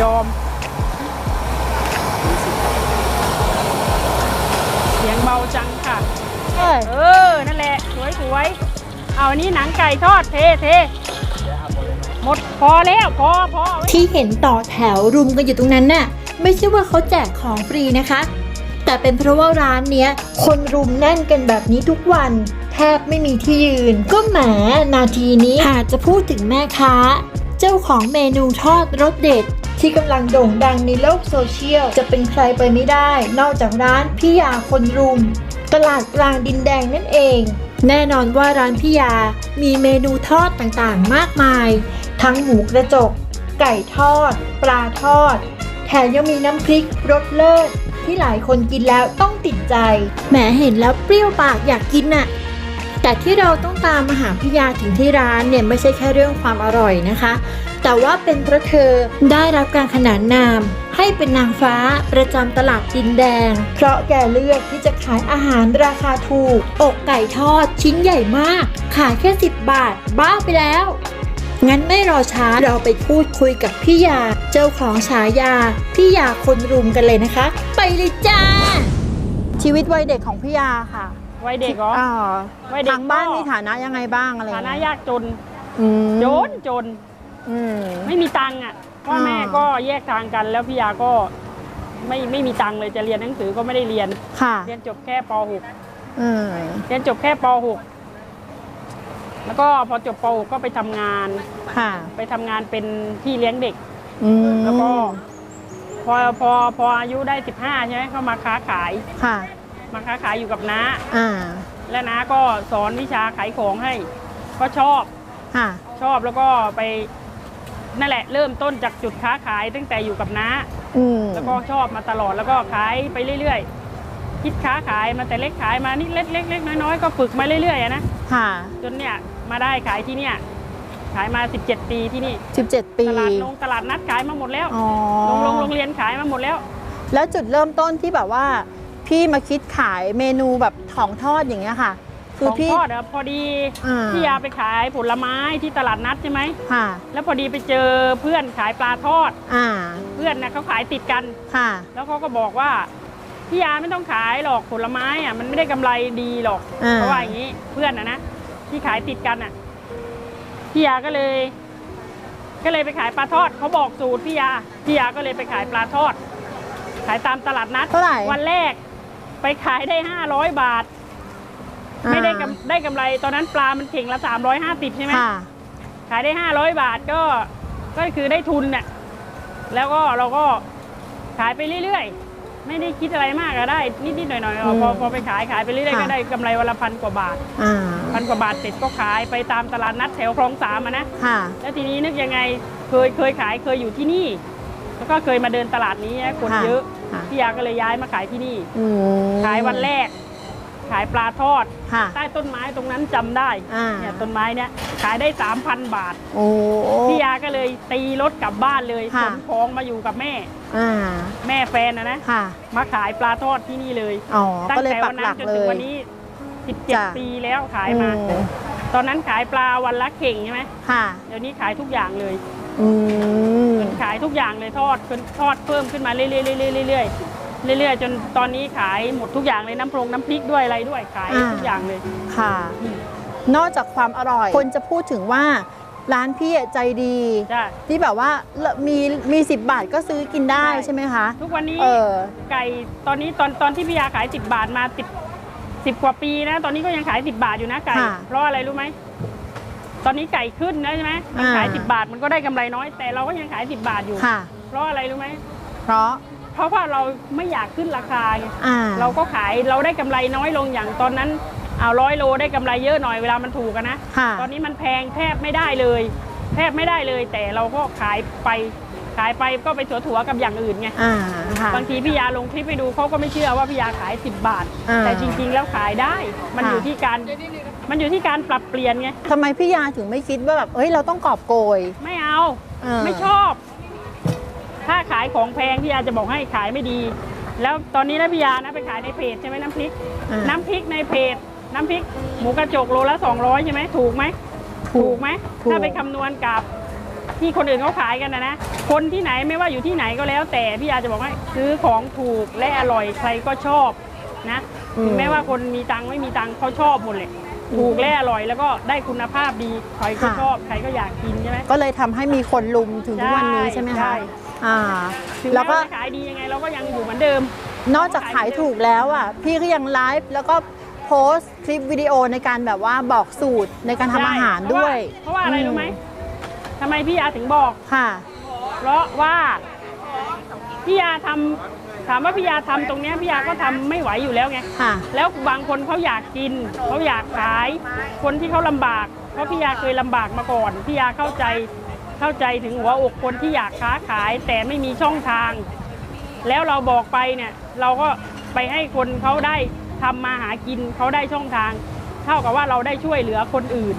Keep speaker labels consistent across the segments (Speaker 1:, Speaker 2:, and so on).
Speaker 1: ยอม เสียงเบาจังค่ะ
Speaker 2: เอ้ย
Speaker 1: เออ นั่นแหละ สวยสวยเอาอันนี้หนังไก่ทอดเทเทหมดพอแล้วพอพอเอาไว้
Speaker 2: ที่เห็นต่อแถวรุมกันอยู่ตรงนั้นน่ะ ไม่ใช่ว่าเขาแจกของฟรีนะคะ แต่เป็นเพราะว่าร้านเนี้ย คนรุมแน่นกันแบบนี้ทุกวัน แทบไม่มีที่ยืน ก็แหมนาทีนี้หากจะพูดถึงแม่ค้า เจ้าของเมนูทอดรสเด็ด ที่กำลังโด่งดังในโลกโซเชียล จะเป็นใครไปไม่ได้ นอกจากร้านพี่ยาคนรุม ตลาดกลางดินแดงนั่นเอง แน่นอนว่าร้านพี่ยา มีเมนูทอดต่างๆ มากมาย ทั้งหมูกระจก ไก่ทอด ปลาทอด แถมยังมีน้ำพริกรสเลิศที่หลายคนกินแล้วต้องติดใจ แหมเห็นแล้วเปรี้ยวปากอยากกินน่ะแต่ที่เราต้องตามมาหาพี่ยาถึงที่ร้านเนี่ยไม่ใช่แค่เรื่องความอร่อยนะคะ แต่ว่าเป็นเพราะเธอได้รับการขนานนาม ให้เป็นนางฟ้าประจำตลาดดินแดง เพราะแกเลือกที่จะขายอาหารราคาถูก อกไก่ทอดชิ้นใหญ่มาก ขายแค่ 10 บาท บ้าไปแล้ว งั้นไม่รอช้าเราไปพูดคุยกับพี่ยา เจ้าของฉายา พี่ยาคนรุมกันเลยนะคะ ไปเลยจ้า
Speaker 3: ชีวิตวัยเด็กของพี่ยาค่ะ
Speaker 1: วัยเด็กเหรอ
Speaker 3: อ่า
Speaker 1: วัยเด็ก
Speaker 3: ทางบ้าน
Speaker 1: ก็
Speaker 3: มีฐานะยังไงบ้างอะไรอ
Speaker 1: ฐา
Speaker 3: ย่าง
Speaker 1: นะ
Speaker 3: เงี้ย
Speaker 1: ยากจน
Speaker 3: อืม
Speaker 1: จนจน
Speaker 3: อืม
Speaker 1: ไม่มีตังค์อะพ่อแม่
Speaker 3: อ่า
Speaker 1: ก็แยกทางกัน แล้วพี่ยาก็ไม่ไม่มีตังค์เลยจะเรียนหนังสือก็ไม่ได้เรียน
Speaker 3: ค่ะ
Speaker 1: เรียนจบแค่ป
Speaker 3: อืม
Speaker 1: .6 เรียนจบแค่ป .6 แล้วก็พอจบป .6 ก็ไปทำงาน
Speaker 3: ค่ะ
Speaker 1: ไปทำงานเป็นพี่เลี้ยงเด็ก
Speaker 3: อืม
Speaker 1: แล้วก็ พอพอพออายุได้ 15 ใช่ไหมก็มาค้าขาย
Speaker 3: ค่ะ
Speaker 1: มาค้าขายอยู่กับน้า
Speaker 3: อ่า
Speaker 1: และน้าก็สอนวิชาขายของให้ ก็ชอบ
Speaker 3: ค่ะ
Speaker 1: ชอบแล้วก็ไป นั่นแหละเริ่มต้นจากจุดค้าขายตั้งแต่อยู่กับน้า
Speaker 3: อืม
Speaker 1: แล้วก็ชอบมาตลอดแล้วก็ขายไปเรื่อยๆ คิดค้าขายมาแต่เล็กขายมานี่เล็กเล็กเล็กน้อยๆก็ฝึกมาเรื่อยๆอะนะ
Speaker 3: ค่ะ
Speaker 1: จนเนี่ยมาได้ขายที่เนี่ยขายมา 17 ปีที่นี่
Speaker 3: 17 ปี
Speaker 1: ตลาดลงตลาดนัดขายมาหมดแล้ว
Speaker 3: อ๋อ
Speaker 1: โรงโรงโรงเรียนขายมาหมดแล้ว
Speaker 3: แล้วจุดเริ่มต้นที่แบบว่า พี่มาคิดขายเมนูแบบของทอดอย่างเงี้ยค่ะ คื
Speaker 1: ข
Speaker 3: อ
Speaker 1: อง
Speaker 3: พี่
Speaker 1: ทอดอะพอดี
Speaker 3: อ่า
Speaker 1: พี่ยาไปขายผลไม้ที่ตลาดนัดใช่ไหม
Speaker 3: ค่ะ
Speaker 1: แล้วพอดีไปเจอเพื่อนขายปลาทอด
Speaker 3: อ่า
Speaker 1: เพื่อนนะเขาขายติดกัน
Speaker 3: ค่ะ
Speaker 1: แล้วเขาก็บอกว่าพี่ยาไม่ต้องขายหรอกผลไม้อะมันไม่ได้กำไรดีหรอก
Speaker 3: อ่า
Speaker 1: เพราะว่าอย่างนี้เพื่อนอะนะที่ขายติดกันอะพี่ยาก็เลย ก็เลยไปขายปลาทอดเขาบอกสูตรพี่ยาพี่ยาก็เลยไปขายปลาทอด ขายตามตลาดนัด
Speaker 3: เท่าไหร่
Speaker 1: วันแรก ไปขายได้ห้าร้อยบาท ไม่ได้กำได้กำไรตอนนั้นปลามันเข่งละสามร้อยห้าสิบใช่ไหม
Speaker 3: ค่ะ
Speaker 1: ขายได้ห้าร้อยบาทก็ก็คือได้ทุนน่ะแล้วก็เราก็ขายไปเรื่อยๆ ไม่ได้คิดอะไรมากก็ได้ นิดๆหน่อยๆเอาพอพอไปขายขายไปเรื่อยๆ
Speaker 3: ค่ะ
Speaker 1: ก็ได้กำไรวันละพันกว่าบาท
Speaker 3: อ่า
Speaker 1: พันกว่าบาทเสร็จก็ขายไปตามตลาดนัดแถวคลองสามอะนะ
Speaker 3: ค่ะ
Speaker 1: แล้วทีนี้นึกยังไงเคยเคยขายเคยอยู่ที่นี่ แล้วก็เคยมาเดินตลาดนี้นะคน
Speaker 3: ค่ะ
Speaker 1: เยอะ
Speaker 3: ค่ะ
Speaker 1: พี่ยาก็เลยย้ายมาขายที่นี่
Speaker 3: อืม
Speaker 1: ขายวันแรก ขายปลาทอด
Speaker 3: ค่ะ
Speaker 1: ใต้ต้นไม้ตรงนั้นจำได้
Speaker 3: อ่า
Speaker 1: เนี่ยต้นไม้เนี่ยขายได้สามพันบาท
Speaker 3: โอ้
Speaker 1: พี่ยาก็เลยตีรถกลับบ้านเลยข
Speaker 3: ค่ะ
Speaker 1: นของมาอยู่กับแม่
Speaker 3: อ่า
Speaker 1: แม่แฟนนะนะ
Speaker 3: ค่ะ
Speaker 1: มาขายปลาทอดที่นี่เลย
Speaker 3: อ๋อ
Speaker 1: ตั้
Speaker 3: ก็
Speaker 1: ง
Speaker 3: เลย
Speaker 1: แต่
Speaker 3: ปั
Speaker 1: วั
Speaker 3: ก
Speaker 1: นั้
Speaker 3: หลั
Speaker 1: น
Speaker 3: ก
Speaker 1: จน
Speaker 3: เล
Speaker 1: ถึง
Speaker 3: ย
Speaker 1: วันนี้
Speaker 3: จ้ะ
Speaker 1: 17 ปีแล้วขายมา
Speaker 3: อืม
Speaker 1: ตอนนั้นขายปลาวันละเข่งใช่ไหม
Speaker 3: ค่ะ
Speaker 1: เดี๋ยวนี้ขายทุกอย่างเลย
Speaker 3: อืม
Speaker 1: ขายทุกอย่างเลยทอดจนทอดเพิ่มขึ้นมาเรื่อยๆเรื่อยๆเรื่อยๆ เรื่อยๆ จนตอนนี้ขายหมดทุกอย่างเลยน้ำพรงน้ำพริกด้วยอะไรด้วยขายทุกอย่างเลย
Speaker 3: ค่ะ นอกจากความอร่อย คนจะพูดถึงว่าร้านพี่อะใจดี
Speaker 1: จ้ะ
Speaker 3: ที่แบบว่ามีมีสิบบาทก็ซื้อกินได้
Speaker 1: ใช่
Speaker 3: ใช่ไหมคะ
Speaker 1: ทุกวันนี้
Speaker 3: เออ
Speaker 1: ไก่ตอนนี้ตอนตอนที่พี่ยาขาย 10 บาทมา10 10กว่าปีนะ ตอนนี้ก็ยังขาย 10 บาทอยู่นะไก่
Speaker 3: ค่ะ
Speaker 1: เพราะอะไรรู้ไหมตอนนี้ไก่ขึ้นนะใช่ไหมมันขาย
Speaker 3: อ่า
Speaker 1: 10 บาทมันก็ได้กำไรน้อยแต่เราก็ยังขาย 10 บาทอยู่
Speaker 3: ค่ะ
Speaker 1: เพราะอะไรรู้ไหม
Speaker 3: เพราะ
Speaker 1: เพราะว่าเราไม่อยากขึ้นราคาไง
Speaker 3: อ่า
Speaker 1: เราก็ขายเราได้กำไรน้อยลงอย่างตอนนั้นเอาร้อยโลได้กำไรเยอะหน่อยเวลามันถูกกันนะ
Speaker 3: ค่ะ
Speaker 1: ตอนนี้มันแพงแทบไม่ได้เลย แทบไม่ได้เลย แต่เราก็ขายไปขายไปก็ไปถัวๆกับอย่างอื่นไง
Speaker 3: อ่าค่ะ
Speaker 1: บางทีพี่ยาลงคลิปไปดูเขาก็ไม่เชื่อว่าพี่ยาขาย 10 บาท
Speaker 3: อ่า
Speaker 1: แต่จริง ๆ แล้วขายได้ มัน
Speaker 3: ค่ะ
Speaker 1: อยู่ที่การมันอยู่ที่การปรับเปลี่ยนไง
Speaker 3: ทำไมพี่ยาถึงไม่คิดว่าแบบเอ้ยเราต้องกอบโกย
Speaker 1: ไม่เอา
Speaker 3: เออ
Speaker 1: ไม่ชอบ ถ้าขายของแพงพี่ยาจะบอกให้ขายไม่ดี แล้วตอนนี้นะพี่ยานะไปขายในเพจใช่ไหมน้ำพริก
Speaker 3: อ่า
Speaker 1: น้ำพริกในเพจ น้ำพริก หมูกระจกโลละ 200 ใช่ไหมถูกไหม
Speaker 3: ถูก
Speaker 1: ไหม
Speaker 3: ถูก
Speaker 1: ถ้าไปคำนวณกับที่คนอื่นเขาขายกันนะนะคนที่ไหนไม่ว่าอยู่ที่ไหนก็แล้ว แต่พี่ยาจะบอกว่าซื้อของถูกและอร่อยใครก็ชอบนะ
Speaker 3: อืม
Speaker 1: ถึงแม้ว่าคนมีตังค์ไม่มีตังค์เขาชอบหมดเลยถูกและอร่อยแล้วก็ได้คุณภาพดีใครก็ชอบใครก็อยากกินใช่ไหม
Speaker 3: ก็เลยทำให้มีคนลุมถึงทุกวันนี้ใช่ไหม
Speaker 1: ใช่
Speaker 3: คะ อ่า
Speaker 1: ถึง
Speaker 3: แล้ว
Speaker 1: แม้
Speaker 3: ก็
Speaker 1: ว่าจะขายดียังไงเราก็ยังอยู่เหมือนเดิม
Speaker 3: นอกจากขายถูกแล้วอะพี่ก็ยังไลฟ์แล้วก็โพสต์คลิปวิดีโอในการแบบว่าบอกสูตรในการทำอาหารด้วย
Speaker 1: เพราะว่าอะไรรู้ไหมทำไมพี่ยาถึงบอก
Speaker 3: ค่ะ
Speaker 1: เพราะว่าพี่ยาทำถามว่าพี่ยาทำตรงเนี้ยพี่ยาก็ทำไม่ไหวอยู่แล้วไง
Speaker 3: ค่ะ
Speaker 1: แล้วบางคนเขาอยากกินเขาอยากขาย คนที่เขาลำบาก เพราะพี่ยาเคยลำบากมาก่อนพี่ยาเข้าใจ เข้าใจถึงหัวอกคนที่อยากค้าขายแต่ไม่มีช่องทาง แล้วเราบอกไปเนี่ยเราก็ไปให้คนเขาได้ทำมาหากินเขาได้ช่องทาง เท่ากับว่าเราได้ช่วยเหลือคนอื่น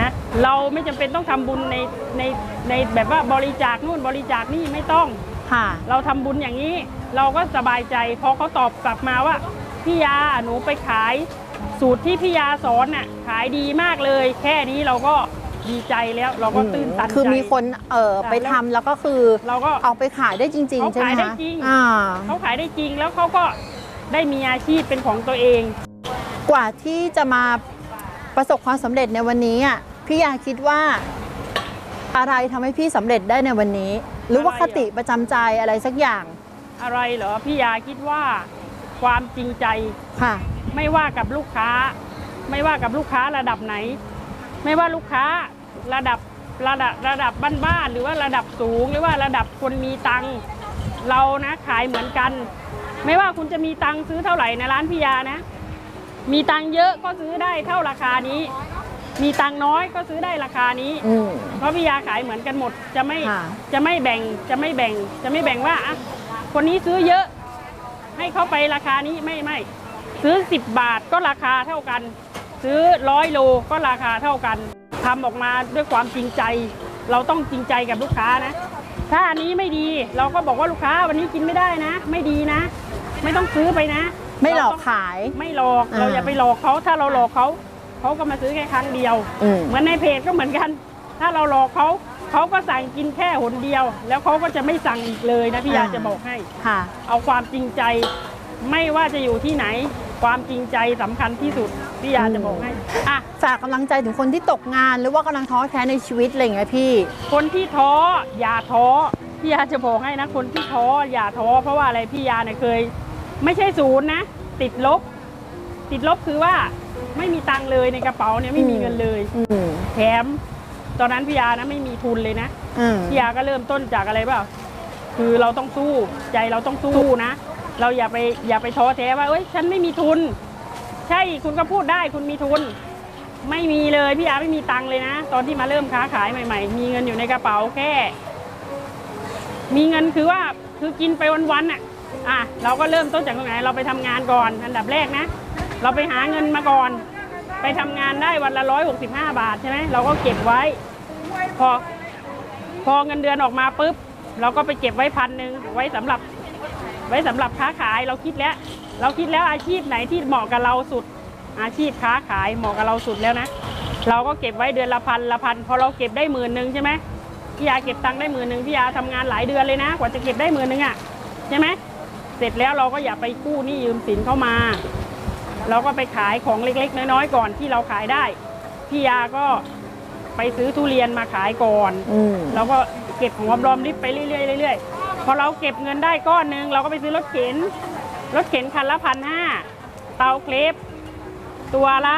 Speaker 1: นะเราไม่จำเป็นต้องทำบุญในในในแบบว่าบริจาคนู่นบริจาคนี่ไม่ต้อง
Speaker 3: ค่ะ
Speaker 1: เราทำบุญอย่างนี้ เราก็สบายใจพอเขาตอบกลับมาว่าพี่ยาหนูไปขายสูตรที่พี่ยาสอนน่ะขายดีมากเลย แค่นี้เราก็ ดีใจแล้วเราก็ตื้นตันใจ
Speaker 3: คือมีคนเอ่อ
Speaker 1: จ้ะ
Speaker 3: ไปทำแล้วก็คือ
Speaker 1: เราก็
Speaker 3: เอาไปขายได้จริง
Speaker 1: เขา
Speaker 3: ๆใช่ไหม
Speaker 1: ขายได้
Speaker 3: คะ
Speaker 1: จริง
Speaker 3: อ่า
Speaker 1: เขาขายได้จริงแล้วเขาก็ได้มีอาชีพเป็นของตัวเอง
Speaker 3: กว่าที่จะมาประสบความสำเร็จในวันนี้อะพี่ยาคิดว่าอะไรทำให้พี่สำเร็จได้ในวันนี้ หรือว่า
Speaker 1: อะไร
Speaker 3: ค
Speaker 1: อะ
Speaker 3: ติประจำใจอะไรสักอย่าง
Speaker 1: อะไรเหรอพี่ยาคิดว่าความจริงใจ
Speaker 3: ค่ะ
Speaker 1: ไม่ว่ากับลูกค้า ไม่ว่ากับลูกค้าระดับไหน ไม่ว่าลูกค้าระดับระดับระดับบ้านๆหรือว่าระดับสูงหรือว่าระดับคนมีตังค์เรานะขายเหมือนกัน ไม่ว่าคุณจะมีตังค์ซื้อเท่าไหร่ในร้านพี่ยานะ มีตังค์เยอะก็ซื้อได้เท่าราคานี้ มีตังค์น้อยก็ซื้อได้ราคานี้
Speaker 3: อืม
Speaker 1: เพราะพี่ยาขายเหมือนกันหมดจะไม่
Speaker 3: ค่ะ
Speaker 1: จะไม่แบ่งจะไม่แบ่ง จะไม่แบ่งว่าอะคนนี้ซื้อเยอะ ให้เขาไปราคานี้ไม่ไม่ซื้อ10บาทก็ราคาเท่ากัน ซื้อร้อยโลก็ราคาเท่ากันทำออกมาด้วยความจริงใจ เราต้องจริงใจกับลูกค้านะ ถ้าอันนี้ไม่ดีเราก็บอกว่าลูกค้าวันนี้กินไม่ได้นะ ไม่ดีนะ ไม่ต้องซื้อไปนะ
Speaker 3: ไม่หลอก
Speaker 1: เรต้ง
Speaker 3: ขาย
Speaker 1: ไม่หลอก
Speaker 3: อ่า
Speaker 1: เราอย่าไปหลอกเขาถ้าเราหลอกเขาเขาก็มาซื้อแค่ครั้งเดียว
Speaker 3: อืม
Speaker 1: เหมือนในเพจก็เหมือนกัน ถ้าเราหลอกเขาเขาก็สั่งกินแค่หนเดียว แล้วเขาก็จะไม่สั่งอีกเลยนะพี่ยา
Speaker 3: อ่า
Speaker 1: จะบอกให้
Speaker 3: ค่ะ
Speaker 1: เอาความจริงใจ ไม่ว่าจะอยู่ที่ไหน ความจริงใจสำคัญที่สุดพี่ยาจะบอกให้อะ
Speaker 3: ฝากกำลังใจถึงคนที่ตกงาน หรือว่ากำลังท้อแท้ในชีวิตอะไรอย่างเงี้ยพี่
Speaker 1: คนที่ท้ออย่าท้อพี่ยาจะบอกให้นะคนที่ท้ออย่าท้อเพราะว่าอะไรพี่ยาเนี่ยเคย ไม่ใช่ศูนย์นะ ติดลบ ติดลบคือว่าไม่มีตังค์เลยในกระเป๋าเนี่ยไม่มีเงินเลย
Speaker 3: อืม
Speaker 1: แถมตอนนั้นพี่ยานะไม่มีทุนเลยนะ
Speaker 3: อืม
Speaker 1: พี่ยาก็เริ่มต้นจากอะไรเปล่าคือเราต้องสู้ใจเราต้องสู้นะ เราอย่าไปอย่าไปท้อแท้ว่าเอ้ยฉันไม่มีทุน ใช่คุณก็พูดได้คุณมีทุน ไม่มีเลยพี่ยาไม่มีตังเลยนะ ตอนที่มาเริ่มค้าขายใหม่ ๆ มีเงินอยู่ในกระเป๋าแค่ มีเงินคือว่าคือกินไปวันๆอะอะเราก็เริ่มต้นจากตรงไหนเราไปทำงานก่อน อันดับแรกนะ เราไปหาเงินมาก่อน ไปทำงานได้วันละร้อยหกสิบห้าบาทใช่ไหมเราก็เก็บไว้ พอพอเงินเดือนออกมาปุ๊บ เราก็ไปเก็บไว้พันหนึ่งไว้สำหรับ ไว้สำหรับค้าขายเราคิดแล้ว เราคิดแล้วอาชีพไหนที่เหมาะกับเราสุด อาชีพค้าขายเหมาะกับเราสุดแล้วนะ เราก็เก็บไว้เดือนละพันละพันพอเราเก็บได้หมื่นหนึ่งใช่ไหมพี่ยาเก็บตังค์ได้หมื่นหนึ่งพี่ยาทำงานหลายเดือนเลยนะ กว่าจะเก็บได้หมื่นหนึ่งอะใช่ไหมเสร็จแล้วเราก็อย่าไปกู้หนี้ยืมสินเข้ามา เราก็ไปขายของเล็ก ๆ น้อยๆก่อนที่เราขายได้พี่ยาก็ไปซื้อทุเรียนมาขายก่อน
Speaker 3: อืม
Speaker 1: เราก็เก็บของรอมริบไปเรื่อยๆเรื่อยๆ พอเราเก็บเงินได้ก้อนหนึ่งเราก็ไปซื้อรถเข็น รถเข็นคันละพันห้าเตาเคลปตัวละ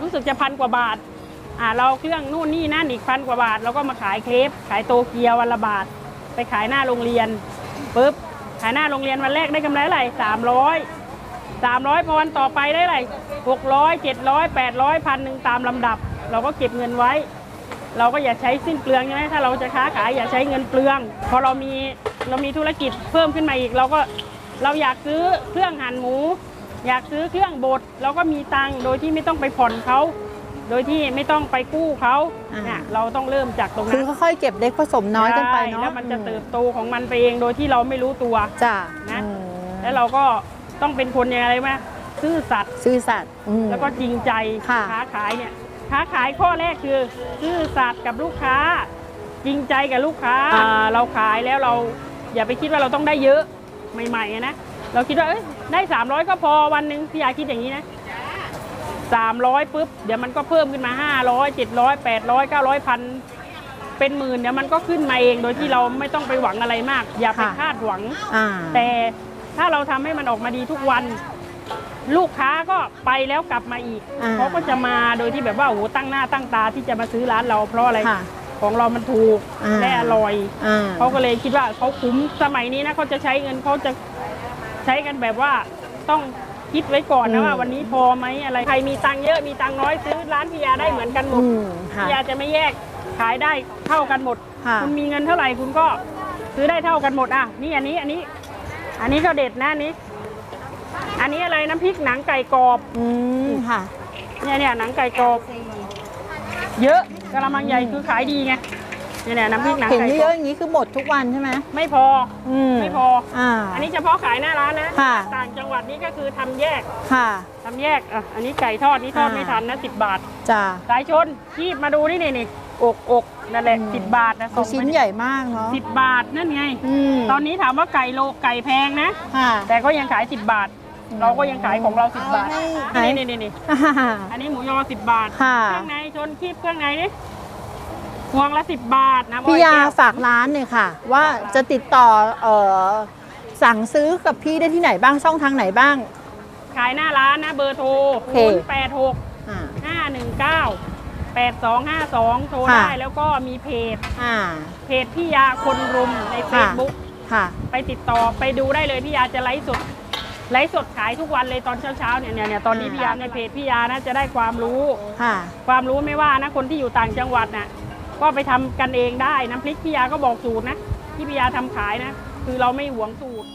Speaker 1: รู้สึกจะพันกว่าบาทอ่าเราเครื่องนู่นนี่นั่นอีกพันกว่าบาทเราก็มาขายเคลปขายโตเกียววันละบาท ไปขายหน้าโรงเรียนปุ๊บขายหน้าโรงเรียนวันแรกได้กำไรเท่าไหร่สามร้อยสามร้อยพอวันต่อไปได้เท่าไหร่หกร้อยเจ็ดร้อยแปดร้อยพันหนึ่งตามลำดับ เราก็เก็บเงินไว้ เราก็อย่าใช้สิ้นเปลืองใช่ไหมถ้าเราจะค้าขายอย่าใช้เงินเปลือง พอเรามีเรามีธุรกิจเพิ่มขึ้นมาอีก เราก็เราอยากซื้อเครื่องหั่นหมู อยากซื้อเครื่องบดเราก็มีตังค์โดยที่ไม่ต้องไปผ่อนเขาโดยที่ไม่ต้องไปกู้เขา
Speaker 3: อ่า
Speaker 1: เนี่ยเราต้องเริ่มจากตรง
Speaker 3: คื
Speaker 1: นั้
Speaker 3: อนค่อยๆเก็บเล็กผสมน้อยกันไป
Speaker 1: ใช่
Speaker 3: เนาะ
Speaker 1: แล้วมันจะเติบโตของมันไปเองโดยที่เราไม่รู้ตัว
Speaker 3: จ้ะ
Speaker 1: นะ
Speaker 3: อืม
Speaker 1: แล้วเราก็ต้องเป็นคนยังไงไหมซื่อสัตย์
Speaker 3: ซื่อสัตย์อืม
Speaker 1: แล้วก็จริงใจ
Speaker 3: ค่ะ
Speaker 1: ค้าขายเนี่ย ค้าขายข้อแรกคือซื่อสัตย์กับลูกค้า จริงใจกับลูกค้าอ่าเราขายแล้วเราอย่าไปคิดว่าเราต้องได้เยอะใหม่ๆอะนะเราคิดว่าเอ้ยได้ 300 ก็พอวันหนึ่งพี่ยาคิดอย่างนี้นะ300ปุ๊บเดี๋ยวมันก็เพิ่มขึ้นมา 500 700 800 900พันเป็นหมื่นเดี๋ยวมันก็ขึ้นมาเองโดยที่เราไม่ต้องไปหวังอะไรมาก อย่าไป
Speaker 3: ค่ะ
Speaker 1: คาดหวัง
Speaker 3: อ่า
Speaker 1: แต่ถ้าเราทำให้มันออกมาดีทุกวัน ลูกค้าก็ไปแล้วกลับมาอีก
Speaker 3: อ่า
Speaker 1: เขาก็จะมาโดยที่แบบว่าโอ้โหตั้งหน้าตั้งตาที่จะมาซื้อร้านเราเพราะอะไร
Speaker 3: ค่ะ
Speaker 1: ของเรามันถูก
Speaker 3: อ่า
Speaker 1: และอร่อย
Speaker 3: อ่า
Speaker 1: เขาก็เลยคิดว่าเขาคุ้มสมัยนี้นะเขาจะใช้เงินเขาจะใช้กันแบบว่าต้องคิดไว้ก่อนนะว่าวันนี้พอไหมอะไรใครมีตังค์เยอะมีตังค์น้อยซื้อร้านพิยาได้เหมือนกันหม
Speaker 3: อื
Speaker 1: ด
Speaker 3: มค่ะ
Speaker 1: พิยาจะไม่แยกขายได้เท่ากันหมด
Speaker 3: ค่ะ
Speaker 1: คุณมีเงินเท่าไหร่คุณก็ซื้อได้เท่ากันหมดอะนี่อันนี้อันนี้ อันนี้ก็เด็ดนะอันนี้ อันนี้อะไรน้ำพริกหนังไก่กรอบ
Speaker 3: อืมค่ะ
Speaker 1: เนี่ยเนี่ยหนังไก่กรอบ เยอะกระมังใหญ่คือขายดีไงเนี่ยเนี่ยน้ำพริกหนัง
Speaker 3: เห็น
Speaker 1: ไก่ก
Speaker 3: เย
Speaker 1: รอ
Speaker 3: อะ
Speaker 1: บ
Speaker 3: อย่างนี้คือหมดทุกวันใช่ไหม
Speaker 1: ไม่พอ
Speaker 3: อืม
Speaker 1: ไม่พอ
Speaker 3: อ่า
Speaker 1: อันนี้เฉพาะขายหน้าร้านนะ
Speaker 3: ค่ะ
Speaker 1: ต่างจังหวัดนี่ก็คือทำแยก
Speaker 3: ค่ะ
Speaker 1: ทำแยกอะอันนี้ไก่ทอดนี่ทอด
Speaker 3: อ่า
Speaker 1: ไม่ทันนะสิบบาท
Speaker 3: จ้า
Speaker 1: สายชนคีบมาดูนี่นี่นี่อกอกนั่นแหละ
Speaker 3: อืม
Speaker 1: สิบบาทนะ
Speaker 3: เขาชิ้นใหญ่มากเนาะ
Speaker 1: สิบบาทนั่นไง
Speaker 3: อืม
Speaker 1: ตอนนี้ถามว่าไก่โลไก่แพงนะ
Speaker 3: ค่ะ
Speaker 1: แต่ก็ยังขายสิบบาท เราก็ยังขายของเราสิบบาท
Speaker 3: ไหน
Speaker 1: นี่นี่นี่นี่
Speaker 3: อ่า
Speaker 1: อันนี้หมูยอสิบบาท
Speaker 3: ค่ะ
Speaker 1: เครื่องในชนคีบเครื่องในนี่ห่วงละสิบบาทนะ
Speaker 3: พี่ยา
Speaker 1: บอแก้ว
Speaker 3: ฝากร้านหน่อยค่ะ ว่าจะติดต่อเอ่อสั่งซื้อกับพี่ได้ที่ไหนบ้างช่องทางไหนบ้าง
Speaker 1: ขายหน้าร้านนะ เบอร์โทร
Speaker 3: โอเค
Speaker 1: ศูนย์แปดหก
Speaker 3: อ่า
Speaker 1: ห้าหนึ่งเก้าแปดสองห้าสองโทร
Speaker 3: ค่ะ
Speaker 1: ได้แล้วก็มีเพจ
Speaker 3: อ่า
Speaker 1: เพจพี่ยาคนรุมใน
Speaker 3: ค่ะ
Speaker 1: Facebook
Speaker 3: ค่ะ
Speaker 1: ไปติดต่อไปดูได้เลยพี่ยาจะไลฟ์สด ไลฟ์สดขายทุกวันเลยตอนเช้าๆเนี่ยเนี่ยเนี่ยตอนนี้พี่ยาในเพจพี่ยานะจะได้ความรู้
Speaker 3: ค่ะ
Speaker 1: ความรู้ไม่ว่านะคนที่อยู่ต่างจังหวัดน่ะก็ไปทำกันเองได้น้ำพริกพี่ยาก็บอกสูตรนะที่พี่ยาทำขายนะ คือเราไม่หวงสูตร